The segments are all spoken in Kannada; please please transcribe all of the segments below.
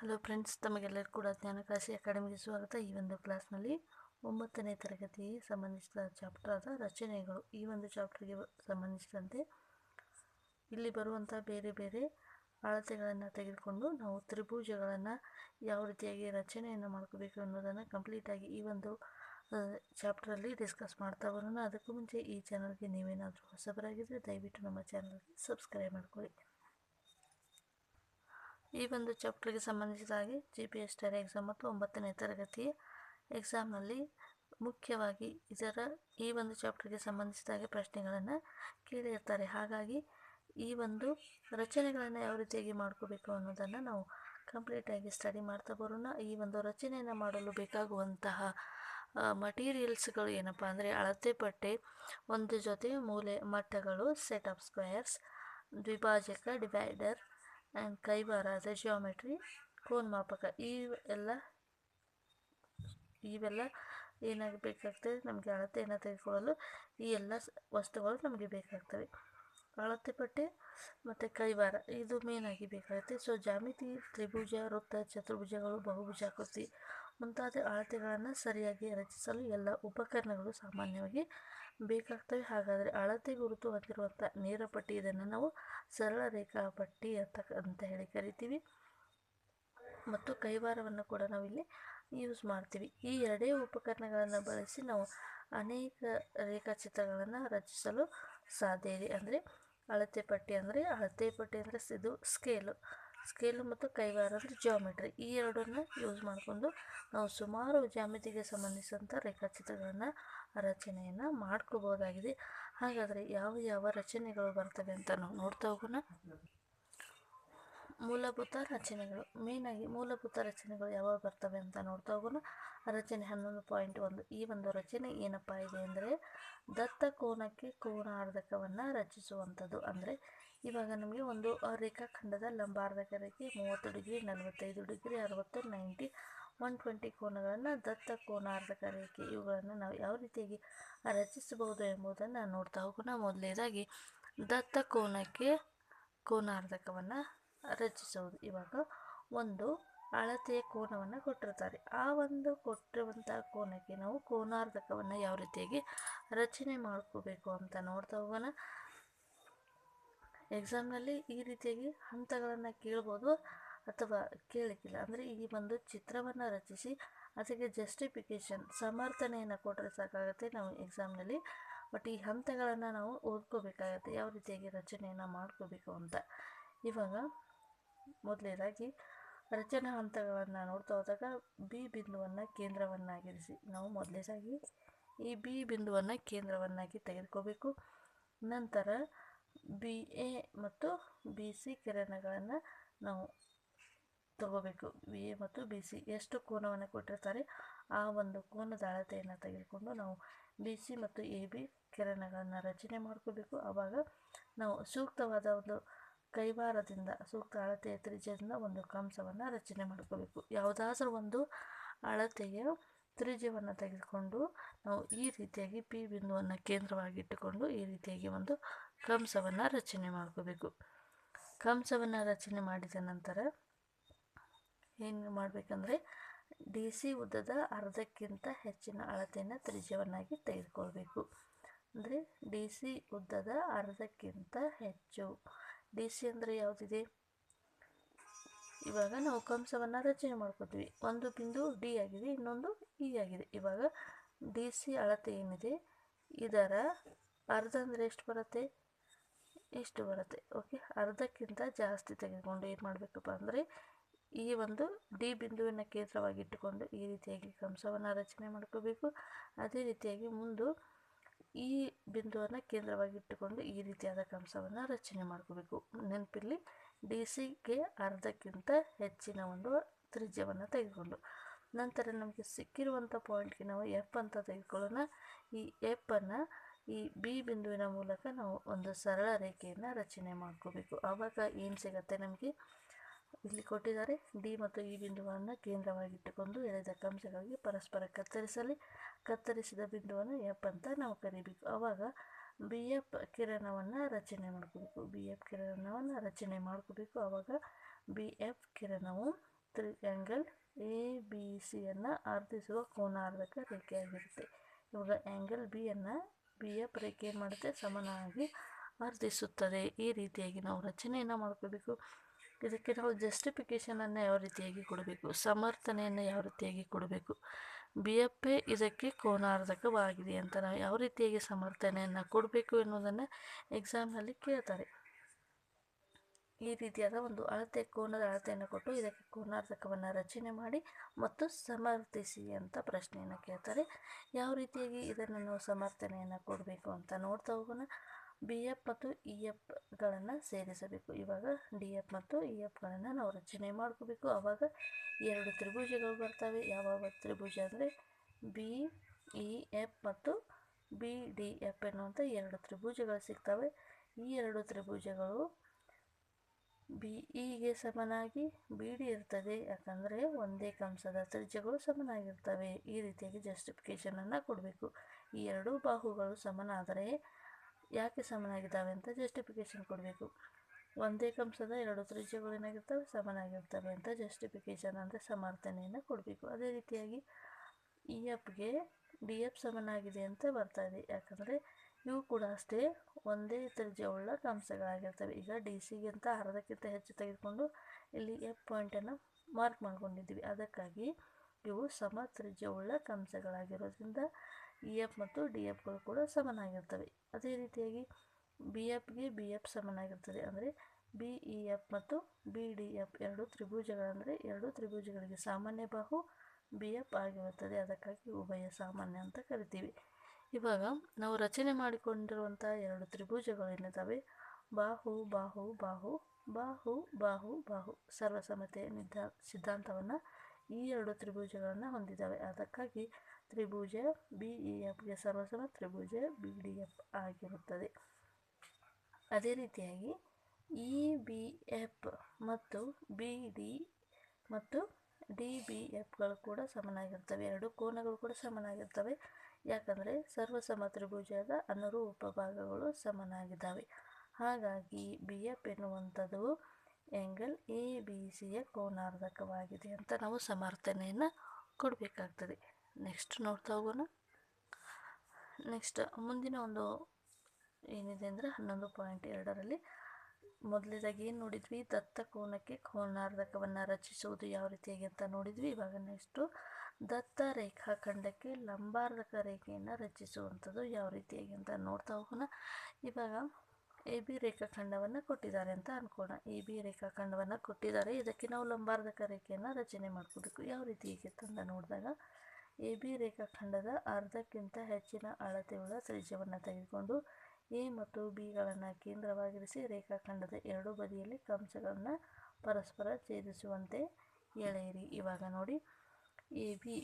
ಹಲೋ ಫ್ರೆಂಡ್ಸ್ ತಮಗೆಲ್ಲರೂ ಕೂಡ ಜ್ಞಾನಕಾಶಿ ಅಕಾಡೆಮಿಗೆ ಸ್ವಾಗತ. ಈ ಒಂದು ಕ್ಲಾಸ್ನಲ್ಲಿ ಒಂಬತ್ತನೇ ತರಗತಿಗೆ ಸಂಬಂಧಿಸಿದ ಚಾಪ್ಟರ್ ಆದ ರಚನೆಗಳು. ಈ ಒಂದು ಚಾಪ್ಟರ್ಗೆ ಸಂಬಂಧಿಸಿದಂತೆ ಇಲ್ಲಿ ಬರುವಂಥ ಬೇರೆ ಬೇರೆ ಅಳತೆಗಳನ್ನು ತೆಗೆದುಕೊಂಡು ನಾವು ತ್ರಿಭುಜಗಳನ್ನು ಯಾವ ರೀತಿಯಾಗಿ ರಚನೆಯನ್ನು ಮಾಡ್ಕೋಬೇಕು ಅನ್ನೋದನ್ನು ಕಂಪ್ಲೀಟಾಗಿ ಈ ಒಂದು ಚಾಪ್ಟರಲ್ಲಿ ಡಿಸ್ಕಸ್ ಮಾಡ್ತಾ ಬರೋಣ. ಅದಕ್ಕೂ ಮುಂಚೆ ಈ ಚಾನಲ್ಗೆ ನೀವೇನಾದರೂ ಹೊಸಬರಾಗಿದ್ದರೆ ದಯವಿಟ್ಟು ನಮ್ಮ ಚಾನಲ್ಗೆ ಸಬ್ಸ್ಕ್ರೈಬ್ ಮಾಡ್ಕೊಳ್ಳಿ. ಈ ಒಂದು ಚಾಪ್ಟರ್ಗೆ ಸಂಬಂಧಿಸಿದ ಹಾಗೆ G P S tier exam ಮತ್ತು ಒಂಬತ್ತನೇ ತರಗತಿ ಎಕ್ಸಾಮ್ನಲ್ಲಿ ಮುಖ್ಯವಾಗಿ ಇದರ ಈ ಒಂದು ಚಾಪ್ಟರ್ಗೆ ಸಂಬಂಧಿಸಿದ ಹಾಗೆ ಪ್ರಶ್ನೆಗಳನ್ನು ಕೇಳಿರ್ತಾರೆ. ಹಾಗಾಗಿ ಈ ಒಂದು ರಚನೆಗಳನ್ನು ಯಾವ ರೀತಿಯಾಗಿ ಮಾಡ್ಕೋಬೇಕು ಅನ್ನೋದನ್ನು ನಾವು ಕಂಪ್ಲೀಟಾಗಿ ಸ್ಟಡಿ ಮಾಡ್ತಾ ಬರೋಣ. ಈ ಒಂದು ರಚನೆಯನ್ನು ಮಾಡಲು ಬೇಕಾಗುವಂತಹ ಮಟೀರಿಯಲ್ಸ್ಗಳು ಏನಪ್ಪ ಅಂದರೆ ಅಳತೆ ಪಟ್ಟೆ, ಒಂದು ಜೊತೆ ಮೂಲೆ ಮಟ್ಟಗಳು ಸೆಟ್ ಆಫ್ ಸ್ಕ್ವೇರ್ಸ್ ದ್ವಿಭಾಜಕ ಡಿವೈಡರ್ ಆ್ಯಂಡ್ ಕೈವಾರ ಅದೇ ಜಿಯೋಮೆಟ್ರಿ ಕೋನ್ ಮಾಪಕ. ಈ ಎಲ್ಲ, ಇವೆಲ್ಲ ಏನಾಗಬೇಕಾಗ್ತದೆ ನಮಗೆ ಅಳತೆಯನ್ನು ತೆಗೆದುಕೊಳ್ಳಲು ಈ ಎಲ್ಲ ವಸ್ತುಗಳು ನಮಗೆ ಬೇಕಾಗ್ತವೆ. ಅಳತೆ ಪಟ್ಟೆ ಮತ್ತು ಕೈವಾರ, ಇದು ಮೇನಾಗಿ ಬೇಕಾಗುತ್ತೆ. ಸೊ ಜಾಮಿತಿ ತ್ರಿಭುಜ, ವೃತ್ತ, ಚತುರ್ಭುಜಗಳು ಬಹುಭುಜಾಕೃತಿ ಮುಂತಾದ ಅಳತೆಗಳನ್ನು ಸರಿಯಾಗಿ ರಚಿಸಲು ಎಲ್ಲ ಉಪಕರಣಗಳು ಸಾಮಾನ್ಯವಾಗಿ ಬೇಕಾಗ್ತವೆ. ಹಾಗಾದರೆ ಅಳತೆ ಗುರುತು ಹೊಂದಿರುವಂಥ ನೇರ ಪಟ್ಟಿ ಇದನ್ನು ನಾವು ಸರಳ ರೇಖಾ ಪಟ್ಟಿ ಅಂತ ಅಂತ ಹೇಳಿ ಕರಿತೀವಿ. ಮತ್ತು ಕೈವಾರವನ್ನು ಕೂಡ ನಾವಿಲ್ಲಿ ಯೂಸ್ ಮಾಡ್ತೀವಿ. ಈ ಎರಡೇ ಉಪಕರಣಗಳನ್ನು ಬಳಸಿ ನಾವು ಅನೇಕ ರೇಖಾಚಿತ್ರಗಳನ್ನು ರಚಿಸಲು ಸಾಧ್ಯ ಇದೆ. ಅಂದರೆ ಅಳತೆ ಪಟ್ಟಿ ಅಂದರೆ ಅಳತೆ ಪಟ್ಟಿ ಅಂದರೆ ಇದು ಸ್ಕೇಲು ಸ್ಕೇಲು ಮತ್ತು ಕೈವಾರ ಅಂದರೆ ಜಿಯೋಮೆಟ್ರಿ ಈ ಎರಡನ್ನು ಯೂಸ್ ಮಾಡಿಕೊಂಡು ನಾವು ಸುಮಾರು ಜಾಮಿತಿಗೆ ಸಂಬಂಧಿಸಿದಂಥ ರೇಖಾಚಿತ್ರಗಳನ್ನು ರಚನೆಯನ್ನು ಮಾಡ್ಕೋಬೋದಾಗಿದೆ ಹಾಗಾದರೆ ಯಾವ ಯಾವ ರಚನೆಗಳು ಬರ್ತವೆ ಅಂತ ನಾವು ನೋಡ್ತಾ ಹೋಗೋಣ. ಮೂಲಭೂತ ರಚನೆಗಳು ಮೇನಾಗಿ ಮೂಲಭೂತ ರಚನೆಗಳು ಯಾವಾಗ ಬರ್ತವೆ ಅಂತ ನೋಡ್ತಾ ಹೋಗೋಣ. ರಚನೆ ಹನ್ನೊಂದು ಪಾಯಿಂಟ್ ಒಂದು, ಈ ಒಂದು ರಚನೆ ಏನಪ್ಪ ಇದೆ ಅಂದರೆ ದತ್ತ ಕೋನಕ್ಕೆ ಕೋನಾರ್ಧಕವನ್ನು ರಚಿಸುವಂಥದ್ದು. ಅಂದರೆ ಇವಾಗ ನಮಗೆ ಒಂದು ರೇಖಾಖಂಡದ ಲಂಬಾರ್ಧಕ ರೇಖೆ ಮೂವತ್ತು ಡಿಗ್ರಿ, ನಲವತ್ತೈದು ಡಿಗ್ರಿ, ಅರವತ್ತು, ನೈಂಟಿ ಒನ್ ಟ್ವೆಂಟಿ ಕೋನಗಳನ್ನು ದತ್ತ ಕೋನಾರ್ಧಕ ರೇಖೆ ಇವುಗಳನ್ನು ನಾವು ಯಾವ ರೀತಿಯಾಗಿ ರಚಿಸಬಹುದು ಎಂಬುದನ್ನು ನೋಡ್ತಾ ಹೋಗೋಣ. ಮೊದಲನೇದಾಗಿ ದತ್ತ ಕೋನಕ್ಕೆ ಕೋನಾರ್ಧಕವನ್ನು ರಚಿಸುವುದು. ಇವಾಗ ಒಂದು ಅಳತೆಯ ಕೋನವನ್ನು ಕೊಟ್ಟಿರ್ತಾರೆ. ಆ ಒಂದು ಕೊಟ್ಟಿರುವಂತಹ ಕೋನಕ್ಕೆ ನಾವು ಕೋನಾರ್ಧಕವನ್ನು ಯಾವ ರೀತಿಯಾಗಿ ರಚನೆ ಮಾಡ್ಕೋಬೇಕು ಅಂತ ನೋಡ್ತಾ ಹೋಗೋಣ. ಎಕ್ಸಾಮ್ನಲ್ಲಿ ಈ ರೀತಿಯಾಗಿ ಹಂತಗಳನ್ನು ಕೇಳ್ಬೋದು. ಅಥವಾ ಕೇಳಿಕಿಲ್ಲ ಅಂದರೆ ಈ ಒಂದು ಚಿತ್ರವನ್ನು ರಚಿಸಿ ಅದಕ್ಕೆ ಜಸ್ಟಿಫಿಕೇಷನ್ ಸಮರ್ಥನೆಯನ್ನು ಕೊಟ್ಟರೆ ಸಾಕಾಗುತ್ತೆ ನಾವು ಎಕ್ಸಾಮ್ನಲ್ಲಿ ಬಟ್ ಈ ಹಂತಗಳನ್ನು ನಾವು ಓದ್ಕೋಬೇಕಾಗತ್ತೆ. ಯಾವ ರೀತಿಯಾಗಿ ರಚನೆಯನ್ನು ಮಾಡ್ಕೋಬೇಕು ಅಂತ. ಇವಾಗ ಮೊದಲನೇದಾಗಿ ರಚನಾ ಹಂತಗಳನ್ನು ನೋಡ್ತಾ ಹೋದಾಗ ಬಿ ಬಿಂದುವನ್ನು ಕೇಂದ್ರವನ್ನಾಗಿರಿಸಿ. ನಾವು ಮೊದಲನೇದಾಗಿ ಈ ಬಿ ಬಿಂದುವನ್ನು ಕೇಂದ್ರವನ್ನಾಗಿ ತೆಗೆದುಕೋಬೇಕು. ನಂತರ ಬಿ ಎ ಮತ್ತು ಬಿ ಸಿ ಕಿರಣಗಳನ್ನು ನಾವು ತಗೋಬೇಕು. ಎ ಮತ್ತು ಬಿ ಸಿ ಎಷ್ಟು ಕೋನವನ್ನು ಕೊಟ್ಟಿರ್ತಾರೆ, ಆ ಒಂದು ಕೋನದ ಅಳತೆಯನ್ನು ತೆಗೆದುಕೊಂಡು ನಾವು ಬಿ ಸಿ ಮತ್ತು ಎ ಬಿ ಕಿರಣಗಳನ್ನು ರಚನೆ ಮಾಡ್ಕೋಬೇಕು. ಆವಾಗ ನಾವು ಸೂಕ್ತವಾದ ಒಂದು ಕೈವಾರದಿಂದ, ಸೂಕ್ತ ಅಳತೆಯ ತ್ರಿಜ್ಯದಿಂದ ಒಂದು ಕಂಸವನ್ನು ರಚನೆ ಮಾಡ್ಕೋಬೇಕು. ಯಾವುದಾದ್ರೂ ಒಂದು ಅಳತೆಯ ತ್ರಿಜ್ಯವನ್ನು ತೆಗೆದುಕೊಂಡು ನಾವು ಈ ರೀತಿಯಾಗಿ ಪಿ ಬಿಂದುವನ್ನು ಕೇಂದ್ರವಾಗಿಟ್ಟುಕೊಂಡು ಈ ರೀತಿಯಾಗಿ ಒಂದು ಕಂಸವನ್ನು ರಚನೆ ಮಾಡ್ಕೋಬೇಕು. ಕಂಸವನ್ನು ರಚನೆ ಮಾಡಿದ ನಂತರ ಏನು ಮಾಡಬೇಕಂದ್ರೆ ಡಿ ಸಿ ಉದ್ದದ ಅರ್ಧಕ್ಕಿಂತ ಹೆಚ್ಚಿನ ಅಳತೆಯನ್ನು ತ್ರಿಜ್ಯವನ್ನಾಗಿ ತೆಗೆದುಕೊಳ್ಬೇಕು. ಅಂದರೆ ಡಿ ಸಿ ಉದ್ದದ ಅರ್ಧಕ್ಕಿಂತ ಹೆಚ್ಚು. ಡಿ ಸಿ ಅಂದರೆ ಯಾವುದಿದೆ? ಇವಾಗ ನಾವು ಕಂಸವನ್ನು ರಚನೆ ಮಾಡ್ಕೋತೀವಿ. ಒಂದು ಬಿಂದು ಡಿ ಆಗಿದೆ, ಇನ್ನೊಂದು ಇ ಆಗಿದೆ. ಇವಾಗ ಡಿ ಸಿ ಅಳತೆ ಏನಿದೆ? ಇದರ ಅರ್ಧ ಅಂದರೆ ಎಷ್ಟು ಬರುತ್ತೆ? ಎಷ್ಟು ಬರುತ್ತೆ? ಓಕೆ ಅರ್ಧಕ್ಕಿಂತ ಜಾಸ್ತಿ ತೆಗೆದುಕೊಂಡು ಏನು ಮಾಡಬೇಕಪ್ಪ ಅಂದರೆ ಈ ಒಂದು ಡಿ ಬಿಂದುವಿನ ಕೇಂದ್ರವಾಗಿಟ್ಟುಕೊಂಡು ಈ ರೀತಿಯಾಗಿ ಕಂಸವನ್ನು ರಚನೆ ಮಾಡ್ಕೋಬೇಕು. ಅದೇ ರೀತಿಯಾಗಿ ಮುಂದೆ ಈ ಬಿಂದುವನ್ನು ಕೇಂದ್ರವಾಗಿಟ್ಟುಕೊಂಡು ಈ ರೀತಿಯಾದ ಕಂಸವನ್ನು ರಚನೆ ಮಾಡ್ಕೋಬೇಕು. ನೆನಪಿಲ್ಲಿ ಡಿ ಸಿಗೆ ಅರ್ಧಕ್ಕಿಂತ ಹೆಚ್ಚಿನ ಒಂದು ತ್ರಿಜ್ಯವನ್ನು ತೆಗೆದುಕೊಂಡು. ನಂತರ ನಮಗೆ ಸಿಕ್ಕಿರುವಂಥ ಪಾಯಿಂಟ್ಗೆ ನಾವು ಎಫ್ ಅಂತ ತೆಗೆದುಕೊಳ್ಳೋಣ. ಈ ಎಫನ್ನು ಈ ಬಿ ಬಿಂದುವಿನ ಮೂಲಕ ನಾವು ಒಂದು ಸರಳ ರೇಖೆಯನ್ನು ರಚನೆ ಮಾಡ್ಕೋಬೇಕು. ಆವಾಗ ಏನು ಸಿಗುತ್ತೆ ನಮಗೆ? ಇಲ್ಲಿ ಕೊಟ್ಟಿದ್ದಾರೆ. ಡಿ ಮತ್ತು ಈ ಬಿಂದುವನ್ನು ಕೇಂದ್ರವಾಗಿಟ್ಟುಕೊಂಡು ಎಳೆದ ಕಂಸಗಳಿಗೆ ಪರಸ್ಪರ ಕತ್ತರಿಸಲಿ. ಕತ್ತರಿಸಿದ ಬಿಂದುವನ್ನು ಎಫ್ ಅಂತ ನಾವು ಕರಿಬೇಕು. ಆವಾಗ ಬಿ ಎಫ್ ಕಿರಣವನ್ನು ರಚನೆ ಮಾಡ್ಕೋಬೇಕು. ಬಿ ಎಫ್ ಕಿರಣವನ್ನು ರಚನೆ ಮಾಡ್ಕೋಬೇಕು. ಆವಾಗ ಬಿ ಎಫ್ ಕಿರಣವು ತ್ರಿಯಾಂಗಲ್ ಎ, ಬಿ ಸಿಯನ್ನು ಅರ್ಧಿಸುವ ಕೋನಾರ್ಧಕ ರೇಖೆಯಾಗಿರುತ್ತೆ. ಇವಾಗ ಆ್ಯಂಗಲ್ ಬಿಯನ್ನು ಬಿ ಎಫ್ ರೇಖೆ ಏನು ಮಾಡುತ್ತೆ? ಸಮನಾಗಿ ಅರ್ಧಿಸುತ್ತದೆ ಈ ರೀತಿಯಾಗಿ ನಾವು ರಚನೆಯನ್ನು ಮಾಡ್ಕೋಬೇಕು. ಇದಕ್ಕೆ ನಾವು ಜಸ್ಟಿಫಿಕೇಷನನ್ನು ಯಾವ ರೀತಿಯಾಗಿ ಕೊಡಬೇಕು? ಸಮರ್ಥನೆಯನ್ನು ಯಾವ ರೀತಿಯಾಗಿ ಕೊಡಬೇಕು? ಬಿ ಎಫ್ ಎ ಇದಕ್ಕೆ ಕೋನಾರ್ಧಕವಾಗಿದೆ ಅಂತ ನಾವು ಯಾವ ರೀತಿಯಾಗಿ ಸಮರ್ಥನೆಯನ್ನು ಕೊಡಬೇಕು ಎನ್ನುವುದನ್ನು ಎಕ್ಸಾಮ್ನಲ್ಲಿ ಕೇಳ್ತಾರೆ. ಈ ರೀತಿಯಾದ ಒಂದು ಅಳತೆ, ಕೋನದ ಅಳತೆಯನ್ನು ಕೊಟ್ಟು ಇದಕ್ಕೆ ಕೋನಾರ್ಧಕವನ್ನು ರಚನೆ ಮಾಡಿ ಮತ್ತು ಸಮರ್ಥಿಸಿ ಅಂತ ಪ್ರಶ್ನೆಯನ್ನು ಕೇಳ್ತಾರೆ. ಯಾವ ರೀತಿಯಾಗಿ ಇದನ್ನು ನಾವು ಸಮರ್ಥನೆಯನ್ನು ಕೊಡಬೇಕು ಅಂತ ನೋಡ್ತಾ ಹೋಗೋಣ. ಬಿ ಎಫ್ ಮತ್ತು ಇ ಎಫ್ಗಳನ್ನು ಸೇರಿಸಬೇಕು. ಇವಾಗ ಡಿ ಎಫ್ ಮತ್ತು ಇ ಎಫ್ಗಳನ್ನು ನಾವು ರಚನೆ ಮಾಡ್ಕೋಬೇಕು. ಆವಾಗ ಎರಡು ತ್ರಿಭುಜಗಳು ಬರ್ತವೆ. ಯಾವ ತ್ರಿಭುಜ ಅಂದರೆ ಬಿ ಇ ಎಫ್ ಮತ್ತು ಬಿ ಡಿ ಎಫ್ ಎನ್ನುವಂಥ ಎರಡು ತ್ರಿಭುಜಗಳು ಸಿಗ್ತವೆ. ಈ ಎರಡು ತ್ರಿಭುಜಗಳು ಬಿ ಇಗೆ ಸಮನಾಗಿ ಬಿ ಡಿ ಇರ್ತದೆ. ಯಾಕಂದರೆ ಒಂದೇ ಕಂಸದ ತ್ರಿಜ್ಯಗಳು ಸಮನಾಗಿರ್ತವೆ. ಈ ರೀತಿಯಾಗಿ ಜಸ್ಟಿಫಿಕೇಷನನ್ನು ಕೊಡಬೇಕು. ಈ ಎರಡೂ ಬಾಹುಗಳು ಸಮನಾದರೆ ಯಾಕೆ ಸಮನಾಗಿದ್ದಾವೆ ಅಂತ ಜಸ್ಟಿಫಿಕೇಷನ್ ಕೊಡಬೇಕು. ಒಂದೇ ಕಂಸದ ಎರಡು ತ್ರಿಜ್ಯಗಳು ಏನಾಗಿರ್ತವೆ? ಸಮನಾಗಿರ್ತವೆ ಅಂತ ಜಸ್ಟಿಫಿಕೇಷನ್ ಅಂದರೆ ಸಮರ್ಥನೆಯನ್ನು ಕೊಡಬೇಕು. ಅದೇ ರೀತಿಯಾಗಿ ಇ ಎಫ್ಗೆ ಡಿ ಎಫ್ ಸಮನಾಗಿದೆ ಅಂತ ಬರ್ತಾ ಇದೆ. ಯಾಕಂದರೆ ಇವು ಕೂಡ ಅಷ್ಟೇ ಒಂದೇ ತ್ರಿಜ್ಯವುಳ್ಳ ಕಂಸಗಳಾಗಿರ್ತವೆ. ಈಗ ಡಿ ಸಿಗಿಂತ ಅರ್ಧಕ್ಕಿಂತ ಹೆಚ್ಚು ತೆಗೆದುಕೊಂಡು ಇಲ್ಲಿ ಎಫ್ ಪಾಯಿಂಟನ್ನು ಮಾರ್ಕ್ ಮಾಡ್ಕೊಂಡಿದ್ದೀವಿ. ಅದಕ್ಕಾಗಿ ಇವು ಸಮ ತ್ರಿಜ್ಯವುಳ್ಳ ಕಂಸಗಳಾಗಿರೋದ್ರಿಂದ ಇ ಎಫ್ ಮತ್ತು ಡಿ ಎಫ್ಗಳು ಕೂಡ ಸಮನಾಗಿರ್ತವೆ. ಅದೇ ರೀತಿಯಾಗಿ ಬಿ ಎಫ್ಗೆ ಬಿ ಎಫ್ ಸಮನಾಗಿರ್ತದೆ ಅಂದರೆ ಬಿ ಇ ಎಫ್ ಮತ್ತು ಬಿ ಡಿ ಎಫ್ ಎರಡು ತ್ರಿಭುಜಗಳಂದರೆ ಎರಡು ತ್ರಿಭುಜಗಳಿಗೆ ಸಾಮಾನ್ಯ ಬಾಹು ಬಿ ಎಫ್ ಆಗಿರುತ್ತದೆ. ಅದಕ್ಕಾಗಿ ಉಭಯ ಸಾಮಾನ್ಯ ಅಂತ ಕರಿತೀವಿ. ಇವಾಗ ನಾವು ರಚನೆ ಮಾಡಿಕೊಂಡಿರುವಂಥ ಎರಡು ತ್ರಿಭುಜಗಳು ಏನಿದ್ದಾವೆ ಬಾಹು ಬಾಹು ಬಾಹು ಬಾಹು ಬಾಹು ಬಾಹು. ಸರ್ವಸಮತೆ ನಿದ್ದ ಸಿದ್ಧಾಂತವನ್ನು ಈ ಎರಡು ತ್ರಿಭುಜಗಳನ್ನು ಹೊಂದಿದ್ದಾವೆ ಅದಕ್ಕಾಗಿ ತ್ರಿಭುಜ ಬಿ ಇ ಎಫ್ಗೆ ಸರ್ವಸಮ ತ್ರಿಭುಜ ಬಿ ಡಿ ಎಫ್ ಆಗಿರುತ್ತದೆ. ಅದೇ ರೀತಿಯಾಗಿ ಇ ಬಿ ಎಫ್ ಮತ್ತು ಬಿ ಡಿ ಮತ್ತು ಡಿ ಬಿ ಎಫ್ಗಳು ಕೂಡ ಸಮನಾಗಿರ್ತವೆ. ಎರಡು ಕೋನಗಳು ಕೂಡ ಸಮನಾಗಿರ್ತವೆ. ಯಾಕಂದರೆ ಸರ್ವಸಮ ತ್ರಿಭುಜದ ಅನುರೂಪ ಭಾಗಗಳು ಸಮನಾಗಿದ್ದಾವೆ. ಹಾಗಾಗಿ ಬಿ ಎಫ್ ಎನ್ನುವಂಥದ್ದು ಎಂಗಲ್ ಎ ಬಿ ಸಿಯ ಕೋನಾರ್ಧಕವಾಗಿದೆ ಅಂತ ನಾವು ಸಮರ್ಥನೆಯನ್ನು ಕೊಡಬೇಕಾಗ್ತದೆ. ನೆಕ್ಸ್ಟ್ ನೋಡ್ತಾ ಹೋಗೋಣ. ನೆಕ್ಸ್ಟ್ ಮುಂದಿನ ಒಂದು ಏನಿದೆ ಅಂದರೆ ಹನ್ನೊಂದು ಪಾಯಿಂಟ್ ಎರಡರಲ್ಲಿ ಮೊದಲನೇದಾಗಿ ಏನು ನೋಡಿದ್ವಿ? ದತ್ತ ಕೋನಕ್ಕೆ ಕೋನಾರ್ಧಕವನ್ನು ರಚಿಸುವುದು ಯಾವ ರೀತಿಯಾಗಿ ಅಂತ ನೋಡಿದ್ವಿ. ಇವಾಗ ನೆಕ್ಸ್ಟು ದತ್ತ ರೇಖಾಖಂಡಕ್ಕೆ ಲಂಬಾರ್ಧಕ ರೇಖೆಯನ್ನು ರಚಿಸುವಂಥದ್ದು ಯಾವ ರೀತಿಯಾಗಿ ಅಂತ ನೋಡ್ತಾ ಹೋಗೋಣ. ಇವಾಗ ಎ ಬಿ ರೇಖಾಖಂಡವನ್ನು ಕೊಟ್ಟಿದ್ದಾರೆ ಅಂತ ಅನ್ಕೋಣ. ಎ ಬಿ ರೇಖಾಖಂಡವನ್ನು ಕೊಟ್ಟಿದ್ದಾರೆ. ಇದಕ್ಕೆ ನಾವು ಲಂಬಾರ್ಧಕ ರೇಖೆಯನ್ನು ರಚನೆ ಮಾಡ್ಕೋಬೇಕು. ಯಾವ ರೀತಿ ಅಂತ ನೋಡಿದಾಗ ಎ ಬಿ ರೇಖಾಖಂಡದ ಅರ್ಧಕ್ಕಿಂತ ಹೆಚ್ಚಿನ ಅಳತೆಯುಳ್ಳ ತ್ರಿಜ್ಯವನ್ನು ತೆಗೆದುಕೊಂಡು ಎ ಮತ್ತು ಬಿಗಳನ್ನು ಕೇಂದ್ರವಾಗಿರಿಸಿ ರೇಖಾಖಂಡದ ಎರಡೂ ಬದಿಯಲ್ಲಿ ಕಂಸಗಳನ್ನು ಪರಸ್ಪರ ಛೇದಿಸುವಂತೆ ಎಳೆಯಿರಿ. ಇವಾಗ ನೋಡಿ. ಎ ಬಿ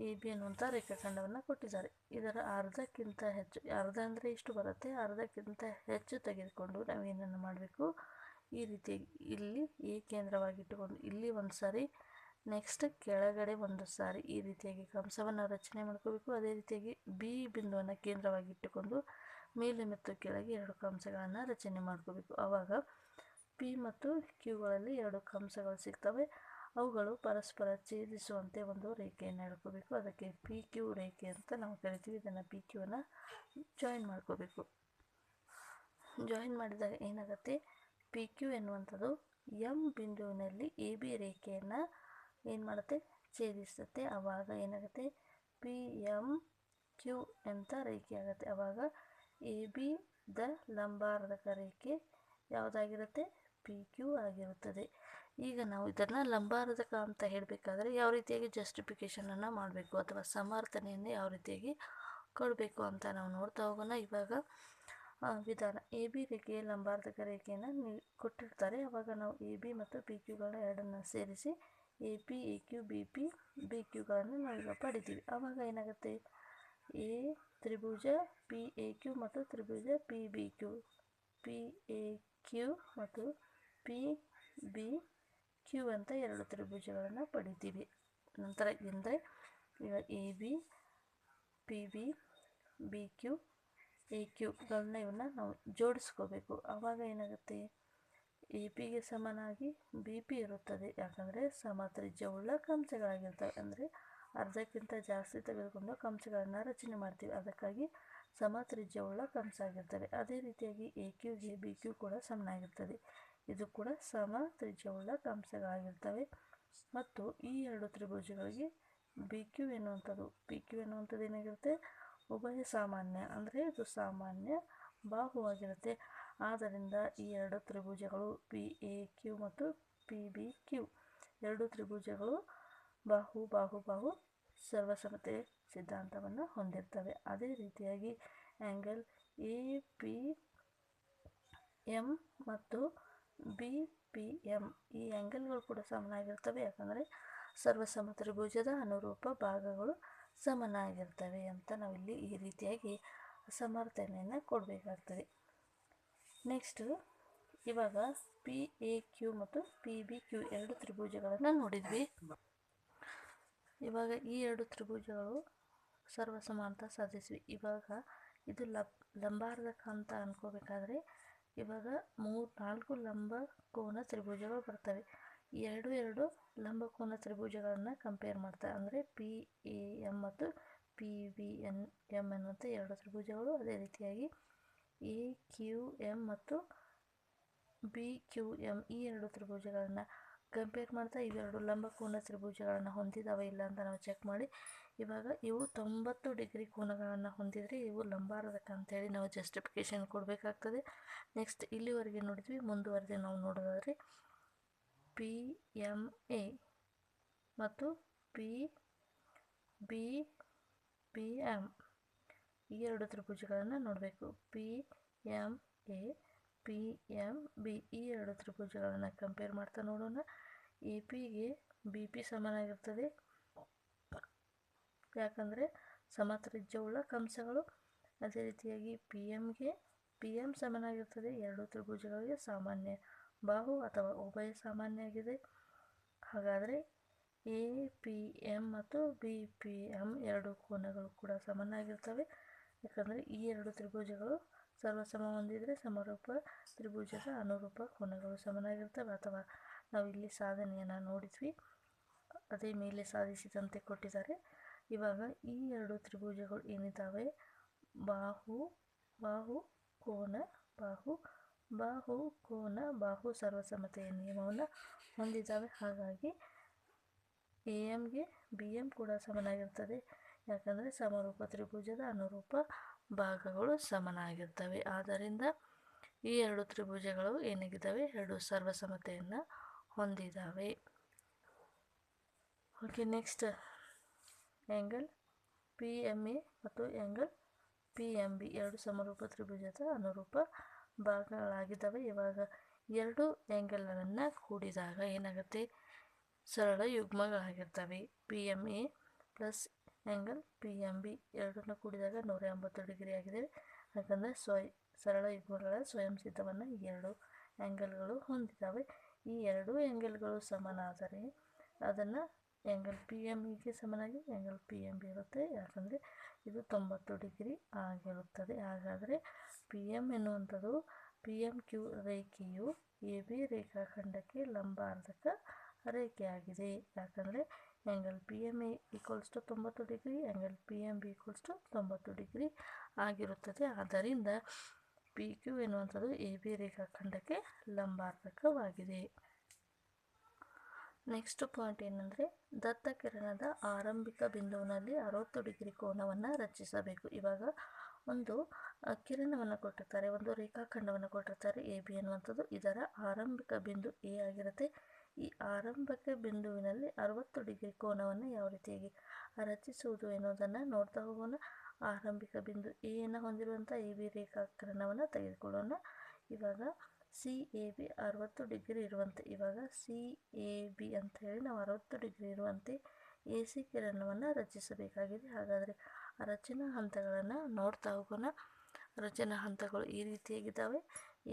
ಎ ಬಿ ಅನ್ನುವಂಥ ರೇಖಾಖಂಡವನ್ನು ಕೊಟ್ಟಿದ್ದಾರೆ. ಇದರ ಅರ್ಧಕ್ಕಿಂತ ಹೆಚ್ಚು, ಅರ್ಧ ಅಂದರೆ ಇಷ್ಟು ಬರುತ್ತೆ. ಅರ್ಧಕ್ಕಿಂತ ಹೆಚ್ಚು ತೆಗೆದುಕೊಂಡು ನಾವೇನನ್ನು ಮಾಡಬೇಕು? ಈ ರೀತಿ ಇಲ್ಲಿ ಎ ಕೇಂದ್ರವಾಗಿಟ್ಟುಕೊಂಡು, ಇಲ್ಲಿ ಒಂದು ಸಾರಿ ನೆಕ್ಸ್ಟ್ ಕೆಳಗಡೆ ಒಂದು ಸಾರಿ ಈ ರೀತಿಯಾಗಿ ಕಂಸವನ್ನು ರಚನೆ ಮಾಡ್ಕೋಬೇಕು. ಅದೇ ರೀತಿಯಾಗಿ ಬಿ ಬಿಂದುವನ್ನು ಕೇಂದ್ರವಾಗಿಟ್ಟುಕೊಂಡು ಮೇಲೆ ಮತ್ತು ಕೆಳಗೆ ಎರಡು ಕಂಸಗಳನ್ನು ರಚನೆ ಮಾಡ್ಕೋಬೇಕು. ಆವಾಗ ಪಿ ಮತ್ತು ಕ್ಯೂಗಳಲ್ಲಿ ಎರಡು ಕಂಸಗಳು ಸಿಗ್ತವೆ. ಅವುಗಳು ಪರಸ್ಪರ ಛೇದಿಸುವಂತೆ ಒಂದು ರೇಖೆಯನ್ನು ಎಳ್ಕೋಬೇಕು. ಅದಕ್ಕೆ ಪಿ ಕ್ಯೂ ರೇಖೆ ಅಂತ ನಾವು ಕರಿತೀವಿ. ಇದನ್ನು ಪಿ ಕ್ಯೂನ ಜಾಯಿನ್ ಮಾಡ್ಕೋಬೇಕು. ಜಾಯಿನ್ ಮಾಡಿದಾಗ ಏನಾಗುತ್ತೆ? ಪಿ ಕ್ಯೂ ಎನ್ನುವಂಥದ್ದು ಎಂ ಬಿಂದುವಿನಲ್ಲಿ ಎ ಬಿ ರೇಖೆಯನ್ನು ಏನು ಮಾಡುತ್ತೆ? ಛೇದಿಸುತ್ತೆ. ಆವಾಗ ಏನಾಗುತ್ತೆ? ಪಿ ಎಂ ಕ್ಯೂ ಅಂತ ರೇಖೆ ಆಗುತ್ತೆ? ಆವಾಗ ಎ ಬಿ ದ ಲಂಬಾರ್ಧಕ ರೇಖೆ ಯಾವುದಾಗಿರುತ್ತೆ? ಪಿ ಕ್ಯೂ ಆಗಿರುತ್ತದೆ. ಈಗ ನಾವು ಇದನ್ನು ಲಂಬಾರ್ಧಕ ಅಂತ ಹೇಳಬೇಕಾದ್ರೆ ಯಾವ ರೀತಿಯಾಗಿ ಜಸ್ಟಿಫಿಕೇಷನನ್ನು ಮಾಡಬೇಕು ಅಥವಾ ಸಮರ್ಥನೆಯನ್ನು ಯಾವ ರೀತಿಯಾಗಿ ಕೊಡಬೇಕು ಅಂತ ನಾವು ನೋಡ್ತಾ ಹೋಗೋಣ. ಇವಾಗ ವಿಧಾನ. ಎ ಬಿ ರೇಖೆಯ ಲಂಬಾರ್ಧಕ ರೇಖೆಯನ್ನು ಕೊಟ್ಟಿರ್ತಾರೆ. ಆವಾಗ ನಾವು ಎ ಬಿ ಮತ್ತು ಪಿ ಕ್ಯೂಗಳ ಎರಡನ್ನು ಸೇರಿಸಿ A P A Q B P B ಕ್ಯೂಗಳನ್ನು ನಾವೀಗ ಪಡಿತೀವಿ. ಆವಾಗ ಏನಾಗುತ್ತೆ? ಎ ತ್ರಿಭುಜ ಪಿ ಎ ಕ್ಯೂ ಮತ್ತು ತ್ರಿಭುಜ P B Q P A Q ಮತ್ತು ಪಿ ಬಿ ಕ್ಯೂ ಅಂತ ಎರಡು ತ್ರಿಭುಜಗಳನ್ನು ಪಡಿತೀವಿ. ನಂತರ ಅಂದರೆ ಈಗ A B P B B Q A ಕ್ಯೂಗಳನ್ನ ಇವನ್ನ ನಾವು ಜೋಡಿಸ್ಕೋಬೇಕು. ಆವಾಗ ಏನಾಗುತ್ತೆ? ಎ ಪಿಗೆ ಸಮನಾಗಿ ಬಿ ಪಿ ಇರುತ್ತದೆ. ಯಾಕಂದರೆ ಸಮತ್ರಿಜ್ಯವುಳ್ಳ ಕಂಸಗಳಾಗಿರ್ತವೆ. ಅಂದರೆ ಅರ್ಧಕ್ಕಿಂತ ಜಾಸ್ತಿ ತೆಗೆದುಕೊಂಡು ಕಂಸಗಳನ್ನು ರಚನೆ ಮಾಡ್ತೀವಿ. ಅದಕ್ಕಾಗಿ ಸಮತ್ರಿಜ್ಯವುಳ್ಳ ಕಂಸ ಆಗಿರ್ತವೆ ಅದೇ ರೀತಿಯಾಗಿ ಎ ಕ್ಯೂಗೆ ಬಿ ಕ್ಯೂ ಕೂಡ ಸಮನಾಗಿರ್ತದೆ. ಇದು ಕೂಡ ಸಮ ತ್ರಿಜ್ಯವುಳ್ಳ ಕಂಸಗಳಾಗಿರ್ತವೆ. ಮತ್ತು ಈ ಎರಡು ತ್ರಿಭುಜಗಳಿಗೆ ಬಿ ಕ್ಯೂ ಎನ್ನುವಂಥದ್ದು. ಪಿ ಕ್ಯೂ ಎನ್ನುವಂಥದ್ದು ಏನಾಗಿರುತ್ತೆ? ಉಭಯ ಸಾಮಾನ್ಯ. ಅಂದರೆ ಇದು ಸಾಮಾನ್ಯ ಬಾಹುವಾಗಿರುತ್ತೆ. ಆದ್ದರಿಂದ ಈ ಎರಡು ತ್ರಿಭುಜಗಳು ಪಿ ಎ ಕ್ಯೂ ಮತ್ತು ಪಿ ಬಿ ಕ್ಯೂ ಎರಡು ತ್ರಿಭುಜಗಳು ಬಾಹು ಬಾಹು ಬಾಹು ಸರ್ವಸಮತೆ ಸಿದ್ಧಾಂತವನ್ನು ಹೊಂದಿರ್ತವೆ. ಅದೇ ರೀತಿಯಾಗಿ ಆ್ಯಂಗಲ್ ಎ ಪಿ ಎಂ ಮತ್ತು ಬಿ ಪಿ ಎಂ ಈ ಆ್ಯಂಗಲ್ಗಳು ಕೂಡ ಸಮನಾಗಿರ್ತವೆ. ಯಾಕಂದರೆ ಸರ್ವಸಮ ತ್ರಿಭುಜದ ಅನುರೂಪ ಭಾಗಗಳು ಸಮನಾಗಿರ್ತವೆ ಅಂತ ನಾವಿಲ್ಲಿ ಈ ರೀತಿಯಾಗಿ ಸಮರ್ಥನೆಯನ್ನು ಕೊಡಬೇಕಾಗ್ತದೆ. ನೆಕ್ಸ್ಟು ಇವಾಗ ಪಿ ಎ ಕ್ಯೂ ಮತ್ತು ಪಿ ಬಿ ಕ್ಯೂ ಎರಡು ತ್ರಿಭುಜಗಳನ್ನು ನೋಡಿದ್ವಿ. ಇವಾಗ ಈ ಎರಡು ತ್ರಿಭುಜಗಳು ಸರ್ವ ಸಮಾನತ ಸಾಧಿಸಿವಿ. ಇವಾಗ ಇದು ಲಬ್, ಲಂಬಾರ್ಧಕ ಅಂತ ಅನ್ಕೋಬೇಕಾದ್ರೆ ಇವಾಗ ಮೂರು, ನಾಲ್ಕು ಲಂಬ ಕೋನ ತ್ರಿಭುಜಗಳು ಬರ್ತವೆ. ಎರಡು ಎರಡು ಲಂಬ ಕೋನ ತ್ರಿಭುಜಗಳನ್ನು ಕಂಪೇರ್ ಮಾಡ್ತಾರೆ ಅಂದರೆ ಪಿ ಎ ಎಂ ಮತ್ತು ಪಿ ಬಿ ಎನ್ ಎಂ ಎನ್ನುವಂಥ ಎರಡು ತ್ರಿಭುಜಗಳು ಅದೇ ರೀತಿಯಾಗಿ ಎ ಕ್ಯೂ ಎಂ ಮತ್ತು ಬಿ ಕ್ಯೂ ಎಂ ಈ ಎರಡು ತ್ರಿಭುಜಗಳನ್ನು ಕಂಪೇರ್ ಮಾಡ್ತಾ ಇವೆರಡು ಲಂಬ ಕೋನ ತ್ರಿಭುಜಗಳನ್ನು ಹೊಂದಿದಾವೆ ಇಲ್ಲ ಅಂತ ನಾವು ಚೆಕ್ ಮಾಡಿ. ಇವಾಗ ಇವು ತೊಂಬತ್ತು ಡಿಗ್ರಿ ಕೋನಗಳನ್ನು ಹೊಂದಿದರೆ ಇವು ಲಂಬಾರ್ಧಕ ಅಂತೇಳಿ ನಾವು ಜಸ್ಟಿಫಿಕೇಶನ್ ಕೊಡಬೇಕಾಗ್ತದೆ. ನೆಕ್ಸ್ಟ್ ಇಲ್ಲಿವರೆಗೆ ನೋಡಿದ್ವಿ, ಮುಂದುವರೆದು ನಾವು ನೋಡೋದಾದರೆ ಪಿ ಎಂ ಎ ಮತ್ತು ಪಿ ಬಿ ಬಿ ಎಂ ಈ ಎರಡು ತ್ರಿಭುಜಗಳನ್ನು ನೋಡಬೇಕು. P M A P M B ಈ ಎರಡು ತ್ರಿಭುಜಗಳನ್ನು ಕಂಪೇರ್ ಮಾಡ್ತಾ ನೋಡೋಣ. ಎ ಪಿಗೆ ಬಿ ಪಿ ಸಮನಾಗಿರ್ತದೆ. ಯಾಕಂದರೆ ಸಮತ್ರಿಜ್ಯವುಳ್ಳ ಕಂಸಗಳು. ಅದೇ ರೀತಿಯಾಗಿ ಪಿ ಎಮ್ಗೆ ಪಿ ಎಂ ಸಮನಾಗಿರ್ತದೆ. ಎರಡು ತ್ರಿಭುಜಗಳಿಗೆ ಸಾಮಾನ್ಯ ಬಾಹು ಅಥವಾ ಉಭಯ ಸಾಮಾನ್ಯ ಆಗಿದೆ ಹಾಗಾದರೆ ಎ ಪಿ ಎಂ ಮತ್ತು ಬಿ ಪಿ ಎಂ ಎರಡು ಕೋನಗಳು ಕೂಡ ಸಮನಾಗಿರ್ತವೆ. ಯಾಕಂದರೆ ಈ ಎರಡು ತ್ರಿಭುಜಗಳು ಸರ್ವಸಮ ಹೊಂದಿದರೆ ಸಮರೂಪ ತ್ರಿಭುಜದ ಅನುರೂಪ ಕೋನಗಳು ಸಮನಾಗಿರ್ತವೆ ಅಥವಾ ನಾವು ಇಲ್ಲಿ ಸಾಧನೆಯನ್ನು ನೋಡಿದ್ವಿ. ಅದೇ ಮೇಲೆ ಸಾಧಿಸಿದಂತೆ ಕೊಟ್ಟಿದ್ದಾರೆ. ಇವಾಗ ಈ ಎರಡು ತ್ರಿಭುಜಗಳು ಏನಿದ್ದಾವೆ? ಬಾಹು ಬಾಹು ಕೋನ, ಬಾಹು ಬಾಹು ಕೋನ, ಬಾಹು ಸರ್ವಸಮತೆಯ ನಿಯಮವನ್ನು ಹೊಂದಿದ್ದಾವೆ. ಹಾಗಾಗಿ ಎ ಎಮ್ಗೆ ಬಿ ಎಂ ಕೂಡ ಸಮನಾಗಿರ್ತದೆ ಯಾಕಂದರೆ ಸಮರೂಪ ತ್ರಿಭುಜದ ಅನುರೂಪ ಭಾಗಗಳು ಸಮನಾಗಿರ್ತವೆ. ಆದ್ದರಿಂದ ಈ ಎರಡು ತ್ರಿಭುಜಗಳು ಏನಾಗಿದ್ದಾವೆ? ಎರಡು ಸರ್ವಸಮತೆಯನ್ನು ಹೊಂದಿದ್ದಾವೆ. Okay next angle P M A ಮತ್ತು ಆ್ಯಂಗಲ್ ಪಿ ಎಂ ಬಿ ಎರಡು ಸಮರೂಪ ತ್ರಿಭುಜದ ಅನುರೂಪ ಭಾಗಗಳಾಗಿದ್ದಾವೆ. ಇವಾಗ ಎರಡು ಆ್ಯಂಗಲ್ಗಳನ್ನು ಕೂಡಿದಾಗ ಏನಾಗುತ್ತೆ? ಸರಳ ಯುಗ್ಮಗಳಾಗಿರ್ತವೆ. P M A plus angle P M B ಎರಡನ್ನು ಕೂಡಿದಾಗ ನೂರ ಎಂಬತ್ತು ಡಿಗ್ರಿ ಆಗಿದೆ. ಯಾಕಂದರೆ ಸ್ವಯ್, ಸರಳ ಯುಗ್ಮಗಳ ಸ್ವಯಂ ಸಿದ್ಧವನ್ನು ಎರಡು ಆ್ಯಂಗಲ್ಗಳು ಹೊಂದಿದ್ದಾವೆ. ಈ ಎರಡು ಆ್ಯಂಗಲ್ಗಳು ಸಮನಾದರೆ ಅದನ್ನು ಆ್ಯಂಗಲ್ ಪಿ ಎಂ ಇಗೆ ಸಮನಾಗಿ ಆ್ಯಂಗಲ್ ಪಿ ಎಂ ಬಿ ಇರುತ್ತೆ. ಯಾಕಂದರೆ ಇದು ತೊಂಬತ್ತು ಡಿಗ್ರಿ ಆಗಿರುತ್ತದೆ. ಹಾಗಾದರೆ ಪಿ ಎಂ ಎನ್ನುವಂಥದ್ದು ಪಿ ಎಂ ಕ್ಯೂ ರೇಖೆಯು ಎ ಬಿ ರೇಖಾಖಂಡಕ್ಕೆ ಲಂಬಾರ್ಧಕ ರೇಖೆಯಾಗಿದೆ. ಯಾಕಂದರೆ angle P M A equals to ತೊಂಬತ್ತು degree angle P M B equals to ತೊಂಬತ್ತು ಡಿಗ್ರಿ ಆಗಿರುತ್ತದೆ. ಆದ್ದರಿಂದ ಪಿ ಕ್ಯೂ ಎನ್ನುವಂಥದ್ದು ಎ ಬಿ ರೇಖಾಖಂಡಕ್ಕೆ ಲಂಬಾರ್ಧಕವಾಗಿದೆ ನೆಕ್ಸ್ಟ್ ಪಾಯಿಂಟ್ ಏನಂದರೆ ದತ್ತ ಕಿರಣದ ಆರಂಭಿಕ ಬಿಂದುವಿನಲ್ಲಿ ಅರವತ್ತು ಡಿಗ್ರಿ ಕೋನವನ್ನು ರಚಿಸಬೇಕು. ಇವಾಗ ಒಂದು ಕಿರಣವನ್ನು ಕೊಟ್ಟಿರ್ತಾರೆ, ಒಂದು ರೇಖಾಖಂಡವನ್ನು ಕೊಟ್ಟಿರ್ತಾರೆ ಎ ಬಿ ಎನ್ನುವಂಥದ್ದು. ಇದರ ಆರಂಭಿಕ ಬಿಂದು ಎ ಆಗಿರುತ್ತೆ. ಈ ಆರಂಭಿಕ ಬಿಂದುವಿನಲ್ಲಿ ಅರವತ್ತು ಡಿಗ್ರಿ ಕೋನವನ್ನು ಯಾವ ರೀತಿಯಾಗಿ ರಚಿಸುವುದು ಎನ್ನುವುದನ್ನು ನೋಡ್ತಾ ಹೋಗೋಣ. ಆರಂಭಿಕ ಬಿಂದು ಎಯನ್ನು ಹೊಂದಿರುವಂಥ ಎ ಬಿ ರೇಖಾಕರಣವನ್ನು ತೆಗೆದುಕೊಳ್ಳೋಣ. ಇವಾಗ ಸಿ ಎ ಬಿ ಅರವತ್ತು ಡಿಗ್ರಿ ಇರುವಂತೆ, ಇವಾಗ ಸಿ ಎ ಬಿ ಅಂತ ಹೇಳಿ ನಾವು ಅರವತ್ತು ಡಿಗ್ರಿ ಇರುವಂತೆ ಎ ಸಿ ಕಿರಣವನ್ನು ರಚಿಸಬೇಕಾಗಿದೆ. ಹಾಗಾದರೆ ರಚನಾ ಹಂತಗಳನ್ನು ನೋಡ್ತಾ ಹೋಗೋಣ. ರಚನಾ ಹಂತಗಳು ಈ ರೀತಿಯಾಗಿದ್ದಾವೆ.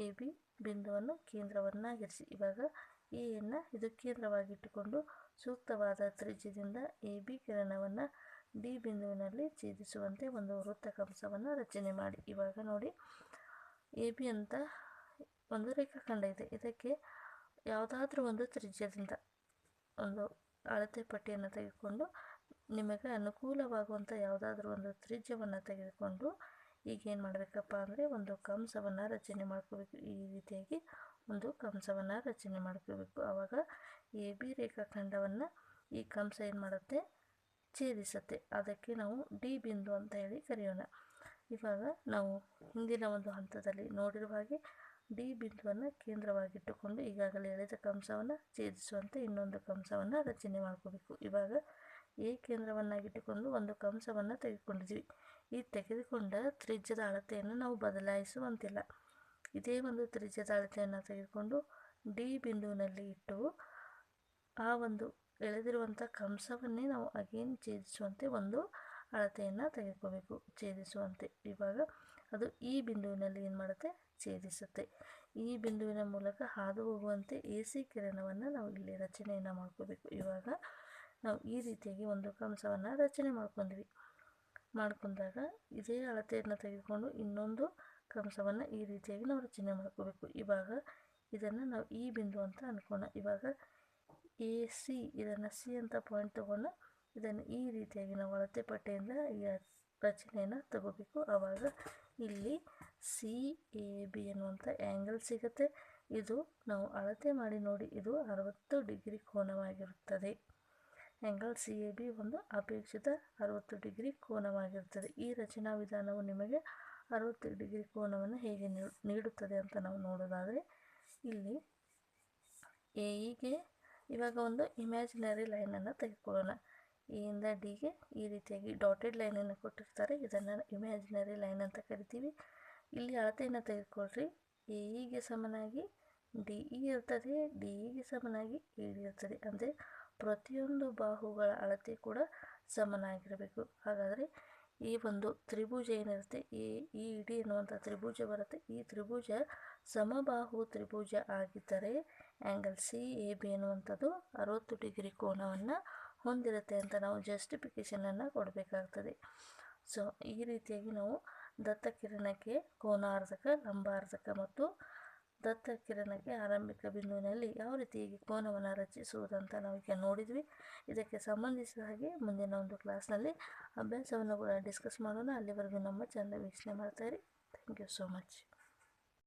ಎ ಬಿ ಬಿಂದುವನ್ನು ಕೇಂದ್ರವನ್ನಾಗಿರಿಸಿ, ಇವಾಗ ಎಯನ್ನು ಇದು ಕೇಂದ್ರವಾಗಿಟ್ಟುಕೊಂಡು ಸೂಕ್ತವಾದ ತ್ರಿಜ್ಯದಿಂದ ಎ ಬಿ ಕಿರಣವನ್ನು ಡಿ ಬಿಂದುವಿನಲ್ಲಿ ಛೇದಿಸುವಂತೆ ಒಂದು ವೃತ್ತ ಕಂಸವನ್ನು ರಚನೆ ಮಾಡಿ. ಇವಾಗ ನೋಡಿ ಎ ಬಿ ಅಂತ ಒಂದು ರೇಖಾಖಂಡ ಇದೆ. ಇದಕ್ಕೆ ಯಾವುದಾದ್ರೂ ಒಂದು ತ್ರಿಜ್ಯದಿಂದ ಒಂದು ಅಳತೆ ಪಟ್ಟಿಯನ್ನು ತೆಗೆದುಕೊಂಡು ನಿಮಗೆ ಅನುಕೂಲವಾಗುವಂಥ ಯಾವುದಾದ್ರೂ ಒಂದು ತ್ರಿಜ್ಯವನ್ನು ತೆಗೆದುಕೊಂಡು ಈಗ ಏನು ಮಾಡಬೇಕಪ್ಪ ಅಂದರೆ ಒಂದು ಕಂಸವನ್ನು ರಚನೆ ಮಾಡ್ಕೋಬೇಕು. ಈ ರೀತಿಯಾಗಿ ಒಂದು ಕಂಸವನ್ನು ರಚನೆ ಮಾಡ್ಕೋಬೇಕು. ಆವಾಗ ಎ ಬಿ ರೇಖಾಖಂಡವನ್ನು ಈ ಕಂಸ ಏನು ಮಾಡುತ್ತೆ? ಛೇದಿಸುತ್ತೆ. ಅದಕ್ಕೆ ನಾವು ಡಿ ಬಿಂದು ಅಂತ ಹೇಳಿ ಕರೆಯೋಣ. ಇವಾಗ ನಾವು ಹಿಂದಿನ ಒಂದು ಹಂತದಲ್ಲಿ ನೋಡಿರುವ ಹಾಗೆ ಡಿ ಬಿಂದುವನ್ನು ಕೇಂದ್ರವಾಗಿಟ್ಟುಕೊಂಡು ಈಗಾಗಲೇ ಎಳೆದ ಕಂಸವನ್ನು ಛೇದಿಸುವಂತೆ ಇನ್ನೊಂದು ಕಂಸವನ್ನು ರಚನೆ ಮಾಡ್ಕೋಬೇಕು. ಇವಾಗ ಎ ಕೇಂದ್ರವನ್ನಾಗಿಟ್ಟುಕೊಂಡು ಒಂದು ಕಂಸವನ್ನು ತೆಗೆದುಕೊಂಡಿದ್ವಿ ಈ ತೆಗೆದುಕೊಂಡ ತ್ರಿಜ್ಯದ ಅಳತೆಯನ್ನು ನಾವು ಬದಲಾಯಿಸುವಂತಿಲ್ಲ. ಇದೇ ಒಂದು ತ್ರಿಜ್ಯದ ಅಳತೆಯನ್ನು ತೆಗೆದುಕೊಂಡು ಡಿ ಬಿಂದುವಿನಲ್ಲಿ ಇಟ್ಟು ಆ ಒಂದು ಎಳೆದಿರುವಂಥ ಕಂಸವನ್ನೇ ನಾವು ಅಗೇನ್ ಛೇದಿಸುವಂತೆ ಒಂದು ಅಳತೆಯನ್ನು ತೆಗೆದುಕೋಬೇಕು. ಛೇದಿಸುವಂತೆ. ಇವಾಗ ಅದು ಈ ಬಿಂದುವಿನಲ್ಲಿ ಏನು ಮಾಡುತ್ತೆ? ಛೇದಿಸುತ್ತೆ. ಈ ಬಿಂದುವಿನ ಮೂಲಕ ಹಾದು ಹೋಗುವಂತೆ ಎ ಸಿ ಕಿರಣವನ್ನು ನಾವು ಇಲ್ಲಿ ರಚನೆಯನ್ನು ಮಾಡ್ಕೋಬೇಕು. ಇವಾಗ ನಾವು ಈ ರೀತಿಯಾಗಿ ಒಂದು ಕಂಸವನ್ನು ರಚನೆ ಮಾಡ್ಕೊಂಡ್ವಿ. ಮಾಡ್ಕೊಂಡಾಗ ಇದೇ ಅಳತೆಯನ್ನು ತೆಗೆದುಕೊಂಡು ಇನ್ನೊಂದು ಕಂಸವನ್ನು ಈ ರೀತಿಯಾಗಿ ನಾವು ರಚನೆ ಮಾಡ್ಕೋಬೇಕು. ಇವಾಗ ಇದನ್ನು ನಾವು ಈ ಬಿಂದು ಅಂತ ಅನ್ಕೋಣ. ಇವಾಗ ಎ, ಸಿ ಇದನ್ನು ಸಿ ಅಂತ ಪಾಯಿಂಟ್ ತೊಗೊಂಡು ಇದನ್ನು ಈ ರೀತಿಯಾಗಿ ನಾವು ಅಳತೆ ಪಟ್ಟೆಯಿಂದ ಈ ರಚನೆಯನ್ನು ತಗೋಬೇಕು. ಆವಾಗ ಇಲ್ಲಿ ಸಿ, ಎ, ಬಿ ಅನ್ನುವಂಥ ಆ್ಯಂಗಲ್ ಸಿಗುತ್ತೆ. ಇದು ನಾವು ಅಳತೆ ಮಾಡಿ ನೋಡಿ ಇದು ಅರವತ್ತು ಡಿಗ್ರಿ ಕೋನವಾಗಿರುತ್ತದೆ. ಆ್ಯಂಗಲ್ ಸಿ, ಎ, ಬಿ ಒಂದು ಅಪೇಕ್ಷಿತ ಅರವತ್ತು ಡಿಗ್ರಿ ಕೋನವಾಗಿರುತ್ತದೆ. ಈ ರಚನಾ ವಿಧಾನವು ನಿಮಗೆ ಅರವತ್ತು ಡಿಗ್ರಿ ಕೋನವನ್ನು ಹೇಗೆ ನೀಡುತ್ತದೆ ಅಂತ ನಾವು ನೋಡೋದಾದರೆ, ಇಲ್ಲಿ ಇಗೆ ಇವಾಗ ಒಂದು ಇಮ್ಯಾಜಿನರಿ ಲೈನನ್ನು ತೆಗೆದುಕೊಳ್ಳೋಣ. ಎಯಿಂದ ಡಿಗೆ ಈ ರೀತಿಯಾಗಿ ಡಾಟೆಡ್ ಲೈನನ್ನು ಕೊಟ್ಟಿರ್ತಾರೆ. ಇದನ್ನು ಇಮ್ಯಾಜಿನರಿ ಲೈನ್ ಅಂತ ಕರಿತೀವಿ. ಇಲ್ಲಿ ಅಳತೆಯನ್ನು ತೆಗೆದುಕೊಳ್ರಿ. ಎ ಇಗೆ ಸಮನಾಗಿ ಡಿ ಇ ಇರ್ತದೆ. ಡಿ ಇಗೆ ಸಮನಾಗಿ ಎ ಡಿ ಇರ್ತದೆ. ಅಂದರೆ ಪ್ರತಿಯೊಂದು ಬಾಹುಗಳ ಅಳತೆ ಕೂಡ ಸಮನಾಗಿರಬೇಕು. ಹಾಗಾದರೆ ಈ ಒಂದು ತ್ರಿಭುಜ ಏನಿರುತ್ತೆ, ಈ ಈ ಇಡಿ ಎನ್ನುವಂಥ ತ್ರಿಭುಜ ಬರುತ್ತೆ. ಈ ತ್ರಿಭುಜ ಸಮಬಾಹು ತ್ರಿಭುಜ ಆಗಿದ್ದರೆ ಆ್ಯಂಗಲ್ ಸಿ ಎ ಬಿ ಎನ್ನುವಂಥದ್ದು ಅರವತ್ತು ಡಿಗ್ರಿ ಕೋನವನ್ನು ಹೊಂದಿರುತ್ತೆ ಅಂತ ನಾವು ಜಸ್ಟಿಫಿಕೇಷನನ್ನು ಕೊಡಬೇಕಾಗ್ತದೆ. ಸೊ ಈ ರೀತಿಯಾಗಿ ನಾವು ದತ್ತ ಕಿರಣಕ್ಕೆ ಕೋನಾರ್ಧಕ, ಲಂಬಾರ್ಧಕ ಮತ್ತು ದತ್ತ ಕಿರಣಕ್ಕೆ ಆರಂಭಿಕ ಬಿಂದುವಿನಲ್ಲಿ ಯಾವ ರೀತಿಯಾಗಿ ಕೋನವನ್ನು ರಚಿಸುವುದಂತ ನಾವು ಈಗ ನೋಡಿದ್ವಿ. ಇದಕ್ಕೆ ಸಂಬಂಧಿಸಿದ ಹಾಗೆ ಮುಂದಿನ ಒಂದು ಕ್ಲಾಸ್ನಲ್ಲಿ ಅಭ್ಯಾಸವನ್ನು ಕೂಡ ಡಿಸ್ಕಸ್ ಮಾಡೋಣ. ಅಲ್ಲಿವರೆಗೂ ನಮ್ಮ ಚಾನಲ್ ವೀಕ್ಷಣೆ ಮಾಡ್ತಾಯಿರಿ ಥ್ಯಾಂಕ್ ಯು ಸೋ ಮಚ್